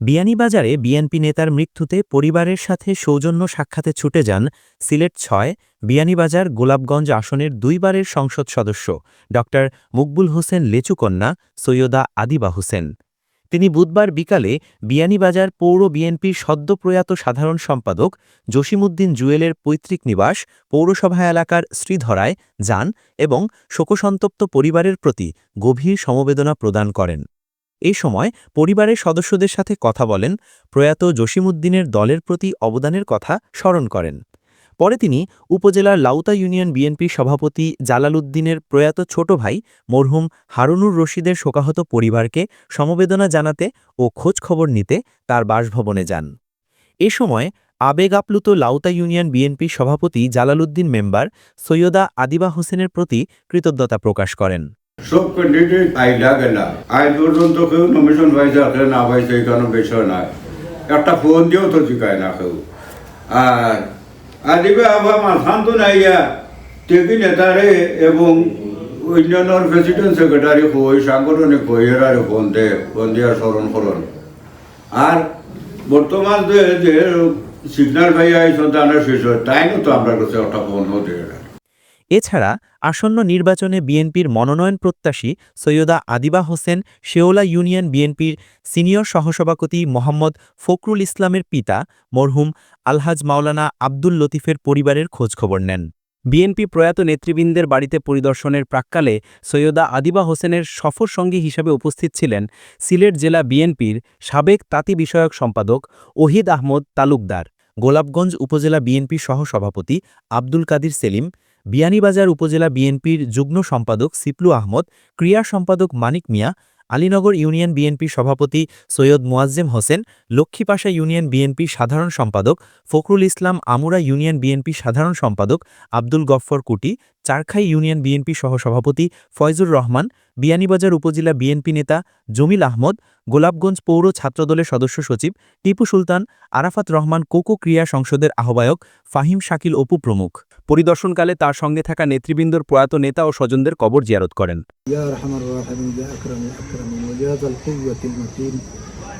বিয়ানীবাজারে বিএনপি নেতার মৃত্যুতে পরিবারের সাথে সৌজন্য সাক্ষাতে ছুটে যান সিলেট ছয়, বিয়ানীবাজার গোলাপগঞ্জ আসনের দুইবারের সংসদ সদস্য ড মুকবুল হোসেন লেচুকন্যা, সৈয়দা আদিবা হোসেন। তিনি বুধবার বিকালে বিয়ানীবাজার পৌর বিএনপির সদ্যপ্রয়াত সাধারণ সম্পাদক জসিমুদ্দিন জুয়েলের পৈতৃক নিবাস পৌরসভা এলাকার শ্রীধরায় যান এবং শোকসন্তপ্ত পরিবারের প্রতি গভীর সমবেদনা প্রদান করেন। এ সময় পরিবারের সদস্যদের সাথে কথা বলেন, প্রয়াত জসিমুদ্দিনের দলের প্রতি অবদানের কথা স্মরণ করেন। পরে তিনি উপজেলার লাউতা ইউনিয়ন বিএনপি সভাপতি জালালউদ্দিনের প্রয়াত ছোট ভাই মরহুম হারুনুর রশিদের শোকাহত পরিবারকে সমবেদনা জানাতে ও খোঁজ খবর নিতে তার বাসভবনে যান। এ সময় আবেগ আপ্লুত লাউতা ইউনিয়ন বিএনপি সভাপতি জালালউদ্দিন মেম্বার সৈয়দা আদিবা হোসেনের প্রতি কৃতজ্ঞতা প্রকাশ করেন। একটা ফোন দিয়েও তো জিগায় না কেউ। আর আদিবে আবার মাথান তো নাইয়া টেকি নেতারে এবং অন্যান্য প্রেসিডেন্ট সেক্রেটারি কই, সাংগঠনিক কই এরা ফোন দে, ফোন স্মরণ করুন। আর বর্তমান যে সিগনাল সিগন্যাল ভাই আইসন তারা শেষ হয় তাই তো আমরা কাছে একটা বন্ধ এরা এছাড়া আসন্ন নির্বাচনে বিএনপির মনোনয়ন প্রত্যাশী সৈয়দা আদিবা হোসেন শেওলা ইউনিয়ন বিএনপির সিনিয়র সহসভাপতি মোহাম্মদ ফখরুল ইসলামের পিতা মরহুম আলহাজ মাওলানা আব্দুল লতিফের পরিবারের খোঁজখবর নেন। বিএনপি প্রয়াত নেতৃবৃন্দের বাড়িতে পরিদর্শনের প্রাক্কালে সৈয়দা আদিবা হোসেনের সফর সঙ্গী হিসাবে উপস্থিত ছিলেন সিলেট জেলা বিএনপির সাবেক তাঁতি বিষয়ক সম্পাদক ওহিদ আহমদ তালুকদার, গোলাপগঞ্জ উপজেলা বিএনপি সহসভাপতি আব্দুল কাদির সেলিম বিয়ানীবাজার উপজেলা বিএনপির যুগ্ম সম্পাদক সিপলু আহমদ ক্রিয়া সম্পাদক মানিক মিয়া, আলীনগর ইউনিয়ন বিএনপি সভাপতি সৈয়দ মোয়াজ্জেম হোসেন, লক্ষ্মীপাশা ইউনিয়ন বিএনপি সাধারণ সম্পাদক, ফখরুল ইসলাম আমুরা ইউনিয়ন বিএনপি সাধারণ সম্পাদক আব্দুল গফ্ফর কুটি চারখাই ইউনিয়ন বিএনপি সহসভাপতি ফয়জুর রহমান বিয়ানীবাজার উপজেলা বিএনপি নেতা জমিল আহমদ গোলাপগঞ্জ পৌর ছাত্রদলের সদস্য সচিব টিপু সুলতান আরাফাত রহমান কোকো ক্রিয়া সংসদের আহ্বায়ক ফাহিম শাকিল অপু প্রমুখ পরিদর্শনকালে তার সঙ্গে থাকা নেতৃবৃন্দর প্রয়াত নেতা ও স্বজনদের কবর জিয়ারত করেন يا ارحم الراحمين يا اكرم الاكرمين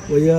ويا